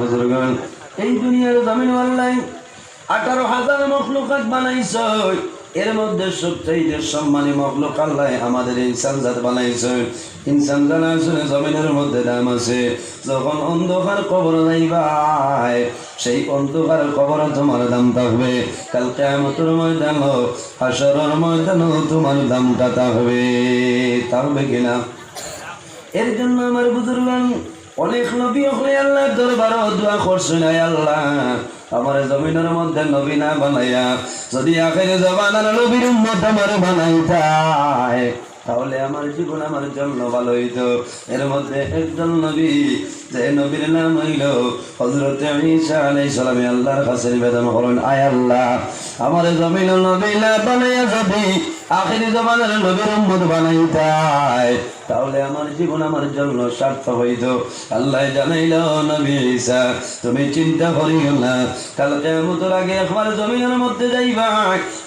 বুজুর্গ এই দুনিয়ার জমিন আল্লাহ আঠারো হাজার মখলুকাত বানাইছ। এর মধ্যে সবচাইতে সম্মানী মখলুক আল্লাহ আমাদের ইনসান জাত বানাইছে। ইনসান জানা আসলে জমিনের মধ্যে দাম আছে, যখন অন্ধকার কবর যাইবাই, সেই অন্ধকার কবর তোমার দাম থাকবে। কাল কেমতর ময়দান হাসরের ময়দান, তোমার দামটা থাকবে। থাকবে কিনা? এর জন্য আমার বুজুর্গান অনেক নবী হলে আল্লাহ দরবার দোয়া করছেন আল্লাহ। আমার জমিনের মধ্যে নবী না বানাইয়া যদি আখের জবানার নবীর উম্মত আমার বানাইতায় তাহলে আমার জীবন আমার জন্য ভালো হইতো। এর মধ্যে একজন নবী, যে নবীর নাম হইল হজরত সালামে। আল্লাহর কাছে নিবেদন করেন, আয় আল্লাহ। আমার জমিন নবী না বানাইয়া যদি আখেরি জমানের নবীর উম্মত বানাইতায়। তাহলে আমার জীবন আমার জন্য স্বার্থ হইত। আল্লাহ জানাইল, নবী ঈসা, তুমি চিন্তা করিও না। কাল কেমতের আগে একবার জমিনের মধ্যে যাইবা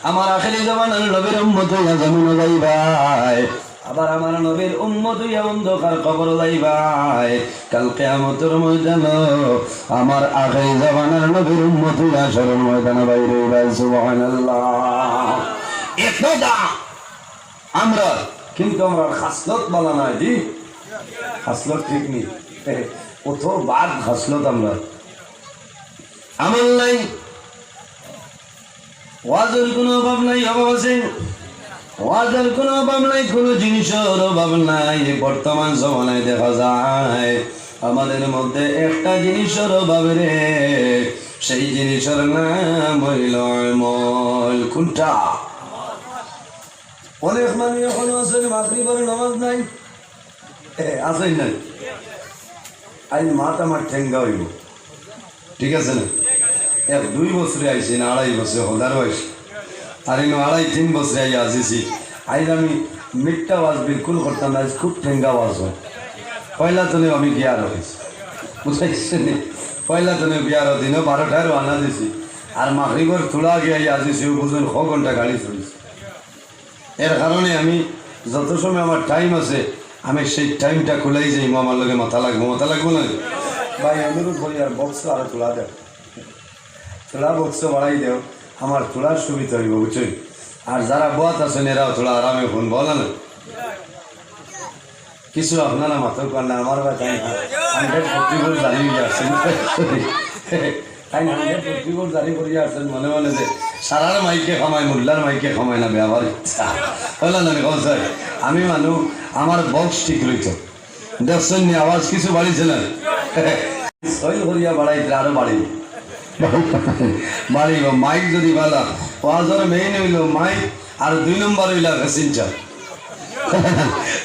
আমার আখেরি জমানের নবীর উম্মত হইয়া জমিন যাইবাই আবার আমার নবীর উম্মত হইয়া অন্ধকার কবর যাইবাই কাল কেমতের ময়দান আমার আখেরি জমানের নবীর উম্মত হইয়া সরল ময়দান বাইরে সুবহানাল্লাহ। একদা আমরা, কিন্তু আমরা খাসলত বলা নাই জি। খাসলত ঠিক নেই। কত বাদ খাসলত আমরা। আমল নাই। ওয়াজের কোনো অভাব নাই, অভাব আছে? ওয়াজের কোনো অভাব নাই, কোনো জিনিসের অভাব নাই। বর্তমান জমানায় দেখা যায়, আমাদের মধ্যে একটা জিনিসের অভাব রে। সেই জিনিসের নাম হইল মল কোনটা? অনেক মানুষ এখনও আছে মাতৃবার নামাজ নাই। আছে নাই। আজ মাত আমার ঠেঙ্গা হইব। ঠিক আছে না? এক, দুই বছরে আইছি না, আড়াই বছর হদার বয়স আর ইনো আড়াই, তিন বছরে আই আসিছি। আজ আমি মিথ্যা ওয়াজ বিলকুল করতাম না খুব ঠেঙ্গা ওয়াজ হয়। পয়লা তো আমি গিয়ার হয়েছি। বুঝাইছে পয়লা তো বিয়ার দিনও বারোটার আনা দিছি। আর মাগরিবর তোলা গিয়ে আসিছি বুঝুন ছ ঘণ্টা গাড়ি চলেছে এর কারণে আমি যত সময় আমার টাইম আছে, আমি সেই টাইমটা খুলেই যাই আমার লগে মাথা লাগবো মাথা লাগবো না? ভাই, অনুরোধ করি, আর বক্স আরও তোলা দেও। তোলা বক্স বাড়াই দেও, আমার তোলার সুবিধা হইব বুঝছই আর যারা বত আছেন, এরাও তোলা আরামে ফোন বলে না। কিছু আপনারা মাথাও না, আমার ভাই, তাই হান্ড্রেড ফোর্টি ফোর জারি হয়ে আসছেন। তাই হান্ড্রেড ফোর্টি ফোর জারি করিয়া আসছেন, মনে মনে যে সারার মাইকে খামায় মোল্লার মাইকে খামায় না ব্যবহার ইচ্ছা হলো না স্যার আমি মানুষ আমার বক্স ঠিক রইত। দেখছেন আওয়াজ কিছু বাড়িছে না? সইল করিয়া বাড়াইতে আরও বাড়িব। বাড়িব। মাইক যদি বালা, ওয়াজর মেইন হইল মাইক আর দুই নম্বর হইল প্যাসেঞ্জার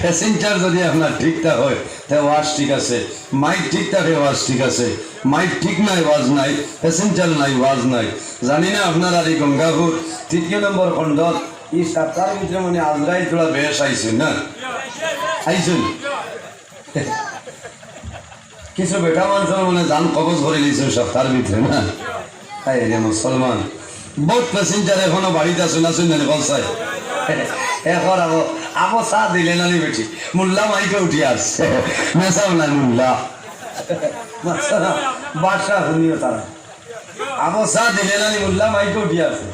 প্যাসেঞ্জার যদি আপনার ঠিকঠাক হয় তাহলে ওয়াজ ঠিক আছে। মাইক ঠিক থাকে ওয়াজ ঠিক আছে। মাইক ঠিক নাই ওয়াজ নাই প্যাসেঞ্জার নাই ওয়াজ নাই। জানি না আপনার আর এই গঙ্গাপুর। তৃতীয় নম্বর খণ্ডত এই সপ্তাহের ভিতরে মানে আজরাই তোলা বেশ আইছেন না? আইছেন কিছু বেটা মানুষের মানে জান কবজ করে নিয়েছেন সপ্তাহের ভিতরে, না? তাই রে মুসলমান। বহুত প্যাসেঞ্জার এখনও বাড়িতে আসুন না বলসাই এখন আবো আবো চা দিলে না নি বেটি? মুল্লা মাইকে উঠি আসছে। মেসাও নাই মুল্লা। বাদশাহ শুনিও তারা। আবো চা দিলে না নি মুল্লা মাইকে উঠি আসছে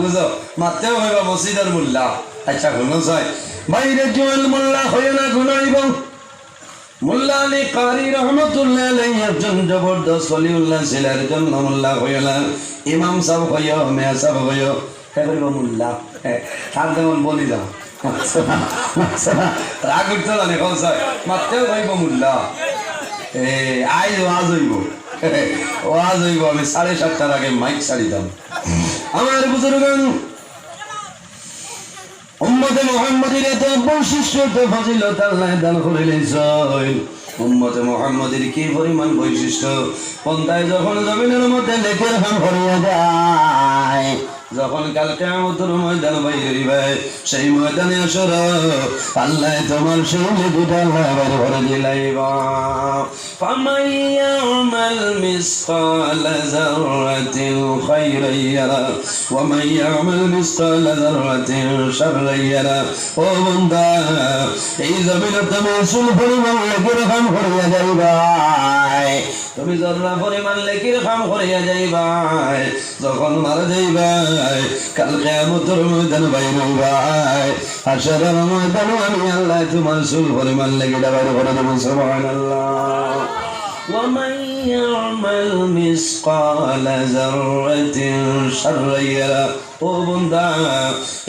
বুঝো মাতেও হইবা মসজিদের মুল্লা। আচ্ছা শুনো চাই বাইরে জোয়াল মোল্লা হয়ে না গুনাইব মোল্লা আলী কারি রহমতুল্লাহ আলাইহি একজন জবরদস্ত অলিউল্লাহ ছিলেন একজন মোল্লা হইলা ইমাম সাহেব হইয় মেয়া সাহেব হইয় এবার মোল্লা তার যেমন বলি যাও। রাগ উঠতে জানে কল স্যার মাত্রেও হইব মোল্লা। আই ওয়াজ হইব। ওয়াজ হইব, আমি সাড়ে সাতটার আগে মাইক ছাড়িতাম। আমার উম্মতে মোহাম্মদের এত বৈশিষ্ট্য তো আল্লাহ দান উম্মতে মোহাম্মদের কি পরিমাণ বৈশিষ্ট্য? পন্থায় যখন জমিনের মধ্যে লেখের হাম যখন কাল কেমন ময়দান ভাই ভাই সেই ময়দানে আসর, আল্লাহ তোমার সঙ্গে দুটা আবার ভরে দিলাইব। ফামাইয়া আমাল মিসকাল যারাতিন খাইরান ইয়ারা ওয়া মান ইয়ামাল মিসকাল যারাতিন শাররান ইয়ারা ও বান্দা, এই জমিনে তুমি আসল পরিমাণ লেকির খাম করিয়া যাইবা যখন মারা যাইবা যাইবাই কাল কেয়ামতের ময়দান বাইর হইবাই হাসরের ময়দান আমি আল্লাহ তোমার সুল পরিমাণ লেকিটা বাইর করে দেবো সুবহানাল্লাহ ومن يعمل مثقال ذرة شرا يره ও বন্ধা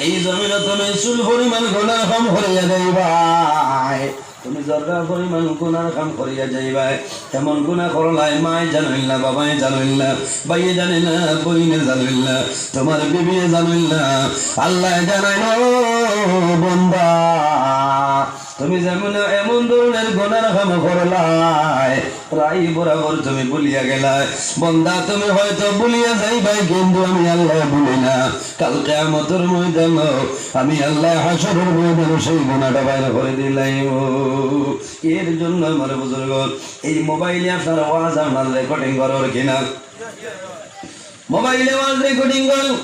এই জমিনে তুমি চুল পরিমাণ গোনার কাম করিয়া যাইবাই তুমি জর্গা পরিমাণ গুনার কাম করিয়া যাইবাই। এমন গুণা করলাই মাই জানিল না, বাবাই জানিল না, বাইয়ে জানে না, বইনে জানিল না, তোমার বিবিয়ে জানিল না। আল্লাহ জানাই বন্ধা তুমি যেমন এমন ধরনের গোনার কাম করলাই, প্রায় বরাবর তুমি ভুলিয়া গেলাই। বন্ধা তুমি হয়তো ভুলিয়া যাইবাই, কিন্তু আমি আল্লাহ ভুলি না। কালকে আমতর ময়দান, আমি আল্লাহ হাসরের ময়দান সেই গোনাটা বাইরে করে দিলাই এর জন্য আমার বুজুর্গ, এই মোবাইলে আপনার ওয়াজ আপনার রেকর্ডিং করার কিনা মোবাইলে ওয়াজ রেকর্ডিং করুন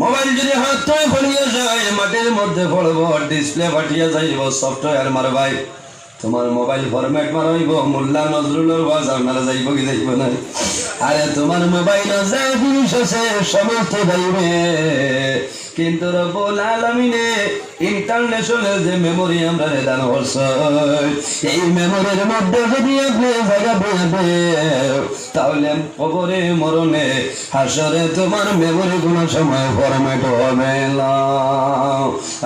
মোবাইল যদি হাত থেকে ফলিয়ে যায়, মাটির মধ্যে পড়ব ডিসপ্লে ফাটিয়া যাইব সফটওয়্যার মারবাই। তোমার মোবাইল ফরম্যাট মারাইব, মোল্লা নজরুলের ওয়াজ আপনারা যাইব কি যাইব না। আরে তোমার মোবাইল আছে জিনিস আছে, সমস্ত যাইবে। কিন্তু রব্বুল আলামিনে ইন্টারন্যাশনাল যে মেমোরি আমরা দান করছে, এই মেমোরির মধ্যে যদি আপনি জায়গা পেয়ে তাহলে কবরে মরণে হাসরে তোমার মেমোরি কোনো সময় ফরম্যাট হবে না।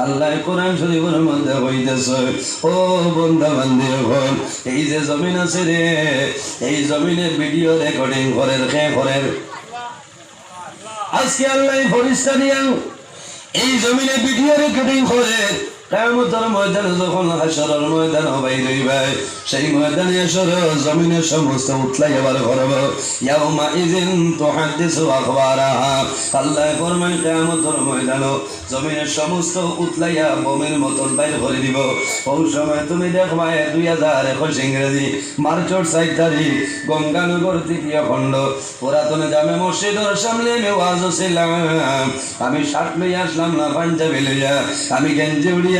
আল্লাহ কোরআন শরীফের মধ্যে হইতেছে, ও বন্ধা বান্ধি এখন এই যে জমিন আছে রে, এই জমিনে ভিডিও রেকর্ডিং করে কে করে আজকে আল্লাহ ফরিস্তা এই জমিনে ভিডিও রেকর্ডিং করে কেমতর ময়দানে যখন হাসরের ময়দান বাইর হইবে সেই ময়দানে সমস্ত উতলাই আবার আল্লাহ ফরমান কিয়ামতের ময়দান সমস্ত উতলাইয়া বোমের মতন বাইর দিব। ওই সময় তুমি দেখবা দুই হাজার একুশ ইংরেজি মার্চর সাইড তারিখ গঙ্গানগর তৃতীয় খণ্ড। পুরাতন জামে মসজিদের সামনে আমি ওয়াজ ছিলাম লইয়া আসলাম না, পাঞ্জাবি লইয়া। আমি গেঞ্জি উড়িয়া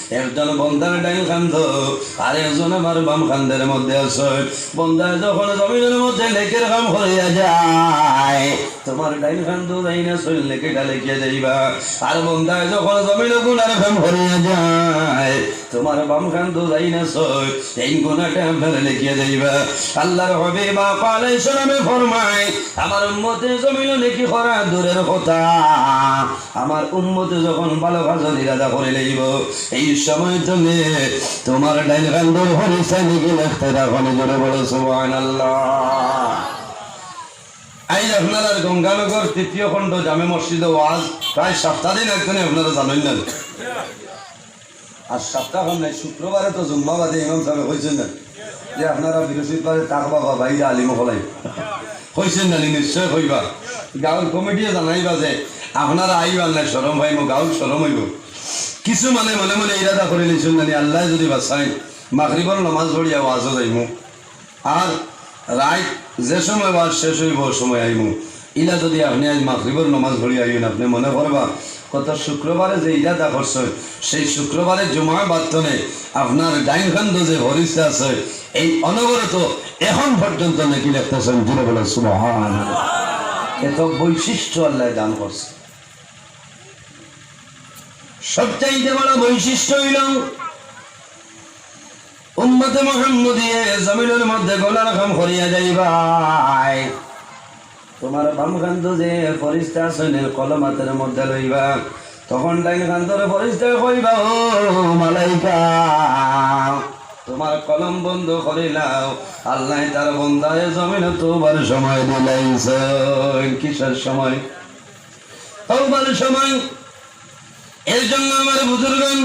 একজন বন্দার ডাইন খান্দ, আর একজন আমার বাম খান্দের মধ্যে আছে। বন্দা যখন জমিনের মধ্যে লেকের কাম হইয়া যায়, তোমার ডাইন খান্দ যাই না শরীর লেকেটা লেখিয়া যাইবা আর বন্দায় যখন জমিন গুণার কাম হইয়া যায়, তোমার বাম যাই না সই এই গুণাটা আপনার লেখিয়া যাইবা আল্লাহর হবে বা পালাই শোনাবে ফরমায়, আমার উম্মতে জমিন লেখি করা দূরের কথা। আমার উম্মতে যখন ভালো কাজের ইরাদা করে লইব, এই সময় তুমি তোমার ডাইল কান্দর হরিসা লিখে লিখতে রাখো জোরে বলো, সুবহানাল্লাহ। আই আপনার গঙ্গানগর তৃতীয় খণ্ড জামে মসজিদে ওয়াজ প্রায় সপ্তাহ দিন একজনে আপনারা জানেন না। আর সপ্তাহ নাই, শুক্রবারে তো জুম্মাবাদে ইমাম সাহেব হয়েছেন না। যে আপনারা বৃহস্পতিবারে তাক বাবা বাইরে আলিম হলাই হয়েছেন না, নিশ্চয় হইবা। গাঁৱৰ কমিটিয়ে জানাইবা যে আপনারা আইবা নাই সরম ভাই মোক গাঁৱত সরম হইব। কিছু মানে মনে মনে ইরাদা করে নিয়েছেন জানি আল্লাহ যদি বাঁচাই মাগরিবর নমাজ পড়িয়া ওয়াজও যাইব আর রাইট যে সময় ওয়াজ শেষ হইব সময় আইব। ইলা যদি আপনি আজ মাগরিবর নমাজ পড়ি আইবেন আপনি মনে করবা, কত শুক্রবারে যে ইরাদা করছে, সেই শুক্রবারে জমা বার্তনে আপনার ডাইন খান্দ যে হরিষ্টা আছে, এই অনবরত এখন পর্যন্ত নাকি লিখতেছেন, জুড়ে বলে সুবহান এত বৈশিষ্ট্য আল্লাহ দান করছে। সবচাইতে বড় বৈশিষ্ট্য হইল, উম্মতে মোহাম্মদিয়ে জমিনের মধ্যে গোলার খাম করিয়া যাইবাই। তোমার বাম কান্ত যে ফরিস্তা আছেন কলমাতের মধ্যে লইবা, তখন ডাইন কান্তরে ফরিস্তা কইবা, ও মালাইকা, তোমার কলম বন্ধ করিলাও আল্লাহ তার বন্ধায় জমিন তোবার সময় দিলাইছে কিসের সময়? তোবার সময় এর জন্য আমার বুজুর্গন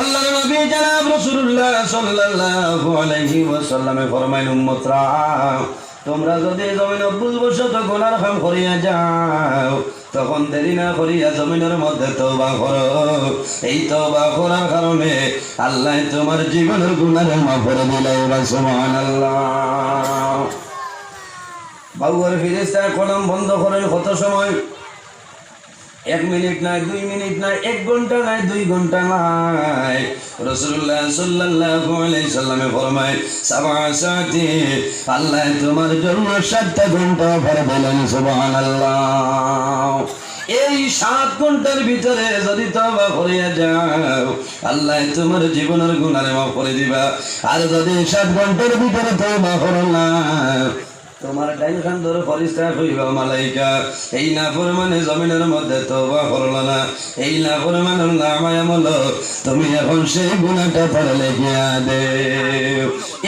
আল্লাহ নবী জনাব রাসূলুল্লাহ সাল্লাল্লাহু আলাইহি ওয়াসাল্লামে উম্মতরা, তোমরা যদি জমিন গোনার করিয়া যাও, তখন দেরি না করিয়া জমিনের মধ্যে করো। এই তওবা করার কারণে আল্লাহ তোমার জীবনের গুণার মাফ করে দিলে, সুবহানাল্লাহ। কলম বন্ধ করেন কত সময়? এক মিনিট নাই, দুই মিনিট নাই, এক ঘণ্টা নাই, দুই ঘণ্টা নাই। রসুল্লাহ সাল্লাল্লাহু আলাইহি সাল্লামে ফরমায়, সাবা আল্লাহ তোমার জন্য সাতটা ঘণ্টা ভরে দিলেন সুবহানাল্লাহ। এই সাত ঘণ্টার ভিতরে যদি তবা করিয়া যাও, আল্লাহ তোমার জীবনের গুণারে মাফ করে দিবা। আর যদি সাত ঘণ্টার ভিতরে তবা করো না তোমার টাইম খান ধরে পরিষ্কার হইল মালাইকা। এই না পরিমাণে জমিনের মধ্যে তো বা না এই না পরিমাণে নামায় আমল তুমি এখন সেই গুণাটা পরে গিয়া দে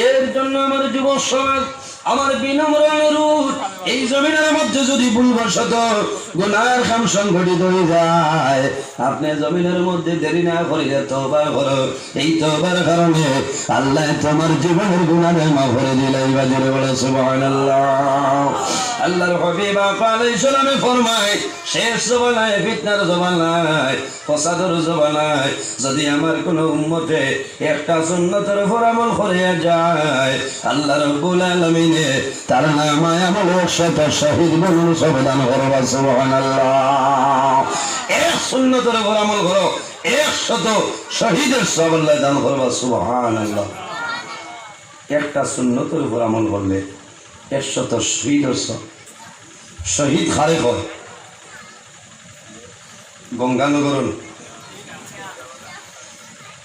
এর জন্য আমার যুব সমাজ আমার বিনম্র অনুরোধ এই জমিনের মধ্যে যদি ভুলবশত গুনার কাম সংঘটিত হয়ে যায়, আপনি জমিনের মধ্যে দেরি না করিলে তবা করো। এই তবার কারণে আল্লাহ তোমার জীবনের গুণারে মা ভরে দিলে বাজারে বলে আল্লাহর হবিব আলাইহিস সালামে ফরমায়, শেষ ফিতনার ফসাদের যদি আমার কোনো উম্মতে একটা সুন্নতের উপর আমল করিয়া যায়, আল্লাহ রব্বুল আলামিনে তার নামায় আমল শত শহীদ বলুন সবদান এক সুন্নতের উপর আমল করো শহীদের দান করবা, সুবহানাল্লাহ। একটা সুন্নতের উপর আমল করলে একশত শহীদ শহীদ খারে হয়। গঙ্গানগর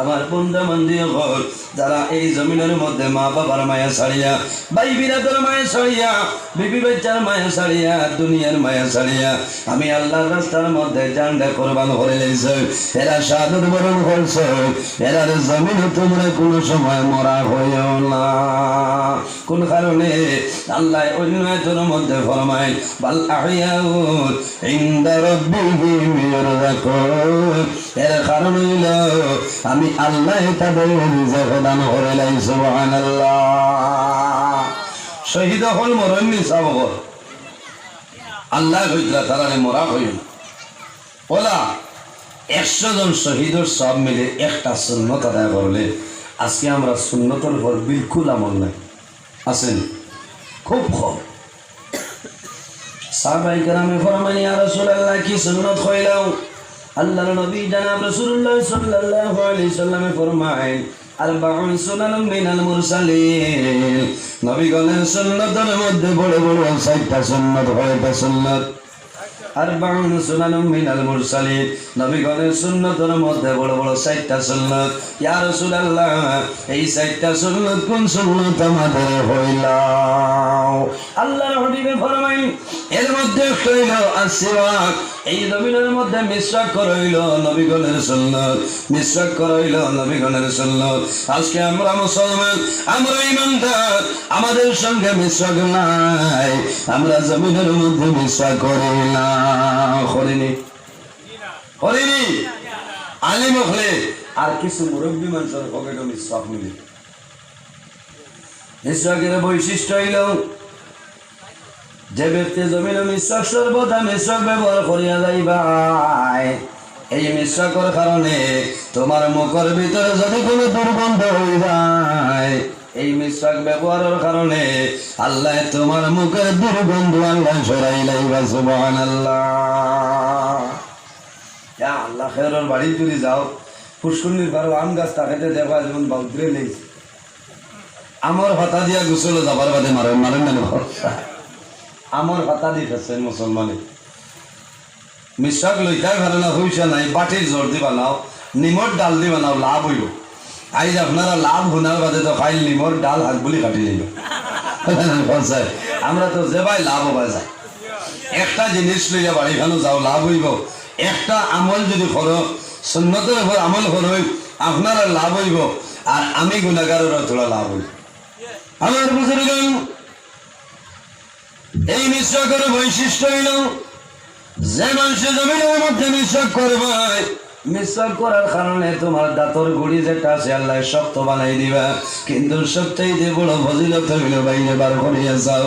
আমার বন্ধু বান্ধব হল যারা এই জমিনের মধ্যে মা বাবার মায়া ছাড়িয়া, ভাই বিরাদের মায়া ছাড়িয়া, বিবি বাচ্চার মায়া ছাড়িয়া, দুনিয়ার মায়া ছাড়িয়া, আমি আল্লাহর রাস্তার মধ্যে জানডা কোরবান করে লেছে এরা সাধুর বরণ করছে। এরার জমিনে তোমরা কোনো সময় মরা হইও না। কোন কারণে? আল্লাহ অন্য মধ্যে ফরমায়, বাল ইন্দা আমি আল্লাহ তাদের দান করে শহীদ হল মরণ নিসাব আল্লাহ হইতরা তারা মরা হইল ওলা একশো জন শহীদের সব মিলে একটা সুন্নত আদায় করলে আজকে আমরা সুন্নতর উপর বিলকুল আমল নাই আছেন খুব কম সাহাবাই কেরামে ফরমানি আর রাসূলুল্লাহ, কি সুন্নত হইলাও আল্লাহর নবী জানাব রাসূলুল্লাহ সাল্লাল্লাহু আলাইহি সাল্লামে ফরমায় আরবাউন সুনানুম মিনাল মুরসালিন। নবী গলেন সুন্নতের মধ্যে বড় বড় সাতটা সুন্নত হয়টা সুন্নত? আরবাউন সুনানুম মিনাল মুরসালিন। নবীগণের সুন্নতের মধ্যে বড় বড় সাতটা সুন্নত। ইয়া রাসূলুল্লাহ, এই সাতটা সুন্নত কোন সুন্নত? আমাদের হইল আল্লাহর হাবিবে ফরমাইন, এর মধ্যে হইল আসিওয়াক এই জমিনের মধ্যে মিশ্রাক করইল নবীগণের সুন্নত মিশ্রাক করইল নবীগণের সুন্নত। আজকে আমরা মুসলমান, আমরা ইমানদার, আমাদের সঙ্গে মিশ্রাক নাই। আমরা জমিনের মধ্যে মিশ্রাক করি না, করিনি। করিনি। আলিম হলে আর কিছু মুরব্বী মানুষের পকেটে মিশ্রাক মিলে। মিশ্রাকের বৈশিষ্ট্য হইল যে ব্যক্তি জমিন মিশ্রক সর্বদা মিশ্রক ব্যবহার করিয়া যাইবাই। এই মিশ্রকর কারণে তোমার মুখের ভিতরে যদি কোনো দুর্গন্ধ হয়ে যায় এই মিশ্রক ব্যবহারের কারণে আল্লাহ তোমার মুখের দুর্গন্ধ আল্লাহ সরাই লাইবা সুবহান আল্লাহ আল্লাহ, খেরর বাড়ি যদি যাও। পুষ্করণীর বারো আম গাছ তাকাতে দেখবা যেমন বাউদ্রে লেগেছে আমার হতা দিয়া গুছলে যাবার বাদে মারেন মারেন না আমার হাতা দি ফেলছেন মুসলমানে মিশ্রাক লইতাই ভালো না নাই বাটির জোর দি বানাও নিমর ডাল দি বানাও, লাভ হইব। আইজ আপনারা লাভ শুনার বাদে তো খাইল নিমর ডাল হাত বুলি কাটি লইব আমরা তো যে ভাই লাভ হবা যায় একটা জিনিস লইয়া বাড়ি খানো যাও, লাভ হইব। একটা আমল যদি করো সুন্নতের উপর আমল করো আপনার লাভ হইব, আর আমি গুণাগারের তোলা লাভ হইব। আমার বুঝুর্গ এই মিশ্রকের বৈশিষ্ট্য হইল, যে মানুষের জমিনের মধ্যে মিশ্রক করবে মিশ্রক করার কারণে তোমার দাঁতর গুড়ি যেটা আছে আল্লাহ শক্ত বানাই দিবা। কিন্তু সবচাইতে বড় ফজিলত হইল, বাইরে বার করিয়া যাও।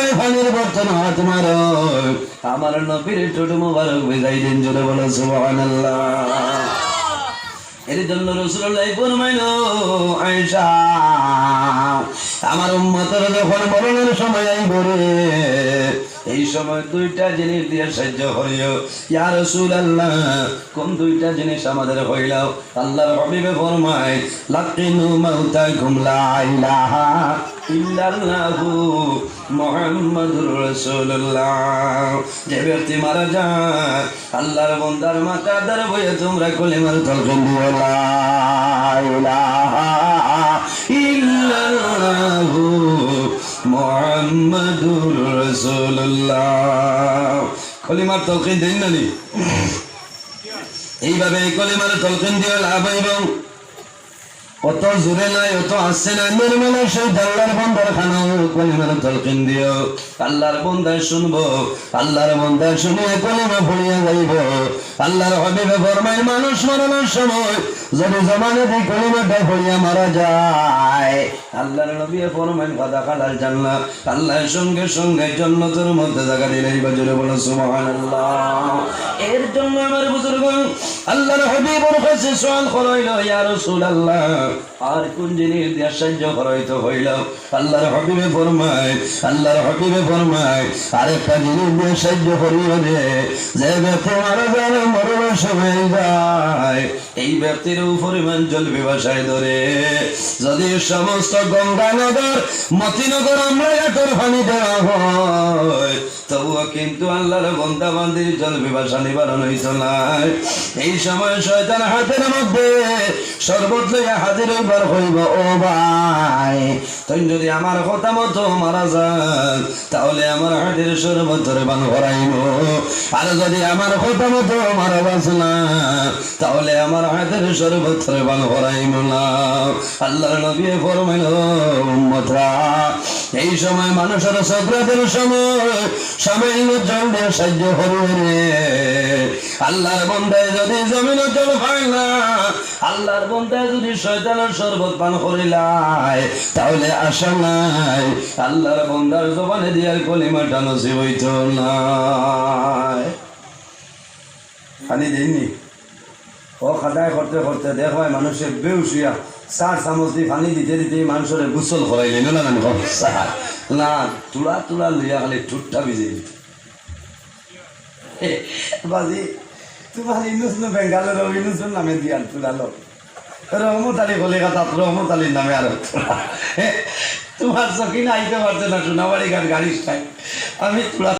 ফানির বর্তন হাত মারো আমার নবীর ঠোঁট মুবারক বিদায় দিন জোরে বলো সুবহানাল্লাহ এর জন্য রসুল্লাহ ফরমাইল আমার উম্মতের যখন মরণের সময় আইব সময় দুইটা জিনিস দিয়ে সাহায্য হইও। ইয়া আল্লাহ কোন দুইটা জিনিস আমাদের হইল আল্লাহর হাবিবে ফরমায়, লাকিনু মাউতাকুম লা ইলাহা ইল্লাল্লাহু মুহাম্মাদুর রাসূলুল্লাহ। যে ব্যক্তি মারা যায়, আল্লাহর বন্দার মাথা দ্বারা বইয়ে তোমরা কলিমার তলকে দিও, লা ইলাহা ইল্লাল্লাহু মুহাম্মাদুর রাসূলুল্লাহ কলিমার তলকিন দিন নানি এইভাবে এই কলিমার তলকিন দিয়ে লাভ এবং অত জোরে নাই, অত আসছে না নির্মলা সেই আল্লাহর বন্দার খানো কলিমার তলকিন দিও। আল্লাহর বন্দায় শুনব, আল্লাহর বন্দায় শুনিয়ে কলিমা ফুলিয়ে যাইব। আল্লাহর হবিবে ফরমায়, মানুষ মরণের সময় যদি জমানে দিয়ে কলিমাটা ফুলিয়া মারা যায়। আল্লাহর নবী ফরমায় ফাদা খালাল জান্নাত আল্লাহর সঙ্গে সঙ্গে জন্নতের মধ্যে জায়গা দিলেই বাজুরে বলো, সুবহানাল্লাহ। এর জন্য আমার বুজুর্গ, আল্লাহর হাবিবর কাছে সওয়াল করাইল, ইয়া রাসূলুল্লাহ আর কোন জিনিস দিয়ে সাহায্য করাইতে হইল আল্লাহর হাবিবে ফরমায়, আল্লাহর হাবিবে ফরমায়, আরেকটা জিনিস দিয়ে সাহায্য করিও যে ব্যক্তি মারা যায় মরণের সময় যায়। এই ব্যক্তির পরিমাণ জল বিভাষায় ধরে। যদি সমস্ত গঙ্গা নগর মতিনগর আমরা এতর পানি দেওয়া হয় তবুও কিন্তু আল্লাহর বন্দা বান্দির জল বিভাষা নিবারণ হইত নাই এই সময় শয়তান হাতের মধ্যে শরবত লইয়া হাজির হইবার হইব, ও ভাই। তুই যদি আমার কথা মতো মারা যান তাহলে আমার হাতের শরবত ধরে বান ভরাইব। আর যদি আমার কথা মতো মারা বাস না, তাহলে আমার হাতের শরবত ধরে বান ভরাইব না। আল্লাহর নবী ফরমাইল এই সময় মানুষের সক্রাতের সময় সামান্য জল দিয়ে সাহায্য করবে আল্লাহর বন্ধায় যদি জমিন জল পায় না আল্লাহর বন্ধায় যদি শয়তানের শরবত পান করিলাই তাহলে আশা নাই আল্লাহর বন্ধার জবানে দিয়ার কলিমাটা নসিব হইত নাই খালি দিননি ও খাদায় করতে করতে দেখ হয় মানুষের বেউসিয়া চার চামচ দিয়ে পানি দিতে দিতে মানুষের গুসল করাইলেন না না না, তুলা তুলা লইয়া খালি ভিজে বাজি, তোমার ইনুস নো বেঙ্গালোর ইনুস নামে দিয়ান তুলা লোক রহমত আলী বলে কথা রহমত আলীর নামে আর তোমার চকিনা আইতে পারছে না সোনাবাড়ি গান গাড়ির আমি তুলা